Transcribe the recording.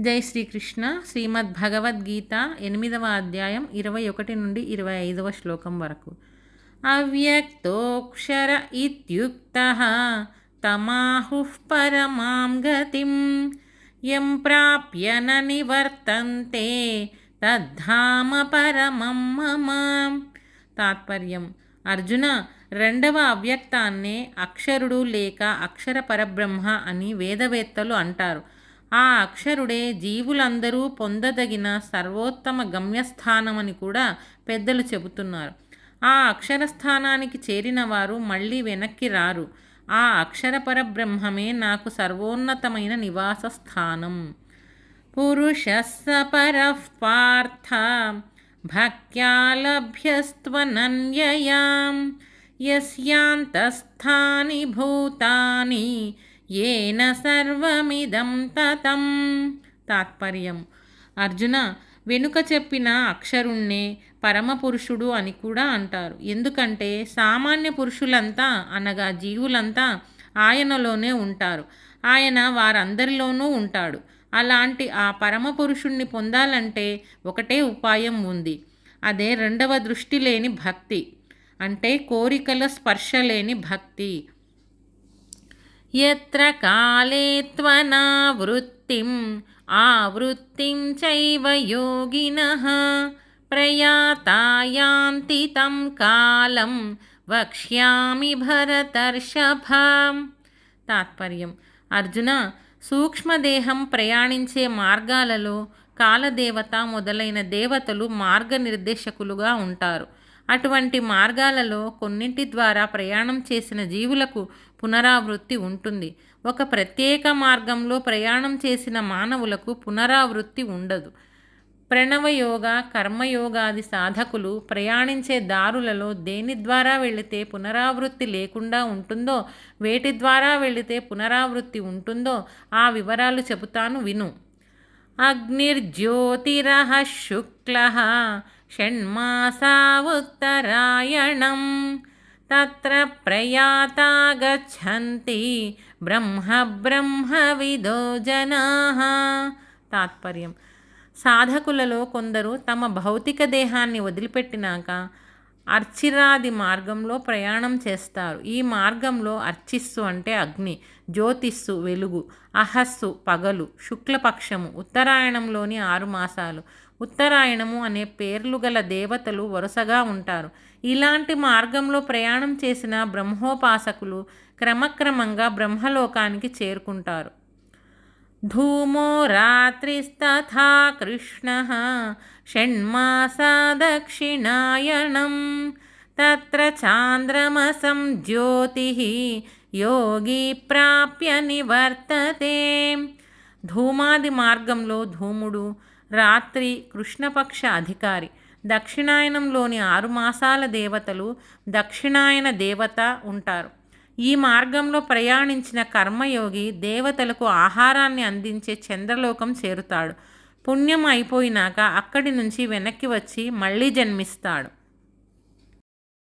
జై శ్రీకృష్ణ. శ్రీమద్ భగవద్గీత ఎనిమిదవ అధ్యాయం ఇరవై ఒకటి నుండి ఇరవై ఐదవ శ్లోకం వరకు. అవ్యక్తోక్షర ఇత్యుక్త తమాహు పరమాం గతిం. యం ప్రాప్య న నివర్తంతే తద్ధామ పరమం మమ. తాత్పర్యం. అర్జున రెండవ అవ్యక్తాన్నే అక్షరుడు లేక అక్షర పరబ్రహ్మ అని వేదవేత్తలు అంటారు. ఆ అక్షరుడే జీవులందరూ పొందదగిన సర్వోత్తమ గమ్యస్థానమని కూడా పెద్దలు చెబుతున్నారు. ఆ అక్షరస్థానానికి చేరిన వారు మళ్ళీ వెనక్కి రారు. ఆ అక్షర పరబ్రహ్మమే నాకు సర్వోన్నతమైన నివాస స్థానం పురుషస్స పర పార్థ భక్త్యా లభ్యస్త్వనన్యయాం. యస్యాంతస్థాని భూతాని ఏన సర్వమిదం తతం. తాత్పర్యం. అర్జున వెనుక చెప్పిన అక్షరుణ్ణే పరమపురుషుడు అని కూడా అంటారు. ఎందుకంటే సామాన్య పురుషులంతా అనగా జీవులంతా ఆయనలోనే ఉంటారు. ఆయన వారందరిలోనూ ఉంటాడు. అలాంటి ఆ పరమపురుషుణ్ణి పొందాలంటే ఒకటే ఉపాయం ఉంది. అదే రెండవ దృష్టి లేని భక్తి. అంటే కోరికల స్పర్శ లేని భక్తి. ఎత్ర కాలే త్వనావృత్తిం ఆవృత్తిం చైవ యోగిన. ప్రయాతాయాంతి తం కాలం వక్ష్యామి భరతర్షభం. తాత్పర్యం. అర్జున సూక్ష్మదేహం ప్రయాణించే మార్గాలలో కాలదేవత మొదలైన దేవతలు మార్గనిర్దేశకులుగా ఉంటారు. అటువంటి మార్గాలలో కొన్నింటి ద్వారా ప్రయాణం చేసిన జీవులకు పునరావృత్తి ఉంటుంది. ఒక ప్రత్యేక మార్గంలో ప్రయాణం చేసిన మానవులకు పునరావృత్తి ఉండదు. ప్రణవయోగ కర్మయోగాది సాధకులు ప్రయాణించే దారులలో దేని ద్వారా వెళితే పునరావృత్తి లేకుండా ఉంటుందో వేటి ద్వారా వెళితే పునరావృత్తి ఉంటుందో ఆ వివరాలు చెబుతాను విను. అగ్నిర్జ్యోతిర శుక్ల షణ్మాసా ఉత్తరాయణం తత్ర ప్రయాతా గచ్చంతి బ్రహ్మ బ్రహ్మవిదో జనా తాత్పర్యం సాధకులలో కొందరు తమ భౌతిక దేహాన్ని వదిలిపెట్టినాక అర్చిరాది మార్గంలో ప్రయాణం చేస్తారు. ఈ మార్గంలో అర్చిస్సు అంటే అగ్ని జ్యోతిస్సు వెలుగు అహస్సు పగలు శుక్లపక్షము ఉత్తరాయణంలోని ఆరు మాసాలు ఉత్తరాయణము అనే పేర్లు గల దేవతలు వరుసగా ఉంటారు. ఇలాంటి మార్గంలో ప్రయాణం చేసిన బ్రహ్మోపాసకులు క్రమక్రమంగా బ్రహ్మలోకానికి చేరుకుంటారు. ధూమో రాత్రిస్తథా కృష్ణ షణ్మాస దక్షిణాయణం తత్ర చాంద్రమసం జ్యోతి యోగి ప్రాప్య నివర్తతే. ధూమాది మార్గంలో ధూముడు రాత్రి కృష్ణపక్ష అధికారి. దక్షిణాయనంలోని ఆరు మాసాల దేవతలు దక్షిణాయన దేవత ఉంటారు. ఈ మార్గంలో ప్రయాణించిన కర్మయోగి దేవతలకు ఆహారాన్ని అందించే చంద్రలోకం చేరుతాడు. పుణ్యం అయిపోయినాక అక్కడి నుంచి వెనక్కి వచ్చి మళ్ళీ జన్మిస్తాడు.